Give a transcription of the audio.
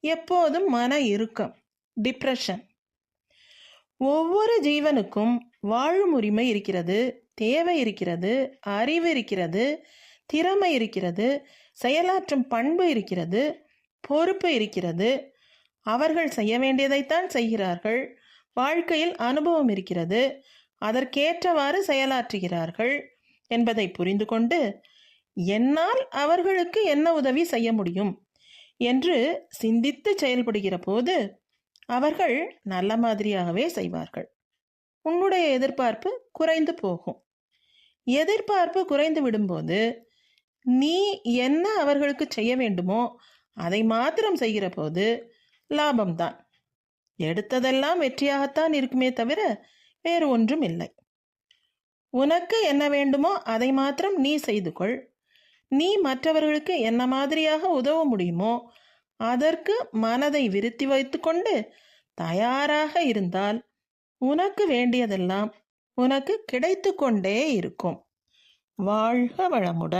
எப்போதும் மன இறுக்கம் டிப்ரெஷன் ஒவ்வொரு ஜீவனுக்கும் வாழும் உரிமை இருக்கிறது தேவை இருக்கிறது அறிவு இருக்கிறது திறமை இருக்கிறது செயலாற்றும் பண்பு இருக்கிறது பொறுப்பு இருக்கிறது. அவர்கள் செய்ய வேண்டியதைத்தான் செய்கிறார்கள். வாழ்க்கையில் அனுபவம் இருக்கிறது. அதற்கேற்றவாறு செயலாற்றுகிறார்கள் என்பதை புரிந்து கொண்டு என்னால் அவர்களுக்கு என்ன உதவி செய்ய முடியும்? என்று சிந்தித்து செயல்படுகிற போது அவர்கள் நல்ல மாதிரியாகவே செய்வார்கள். உன்னுடைய எதிர்பார்ப்பு குறைந்து போகும். எதிர்பார்ப்பு குறைந்து விடும்போது நீ என்ன அவர்களுக்கு செய்ய வேண்டுமோ அதை மாத்திரம் செய்கிற போது லாபம்தான். எடுத்ததெல்லாம் வெற்றியாகத்தான் இருக்குமே தவிர வேறு ஒன்றும் இல்லை. உனக்கு என்ன வேண்டுமோ அதை மாத்திரம் நீ செய்து கொள். நீ மற்றவர்களுக்கு என்ன மாதிரியாக உதவ முடியுமோ அதற்கு மனதை விருத்தி வைத்துக்கொண்டு தயாராக இருந்தால் உனக்கு வேண்டியதெல்லாம் உனக்கு கிடைத்து கொண்டே இருக்கும். வாழ்க வளமுடன்.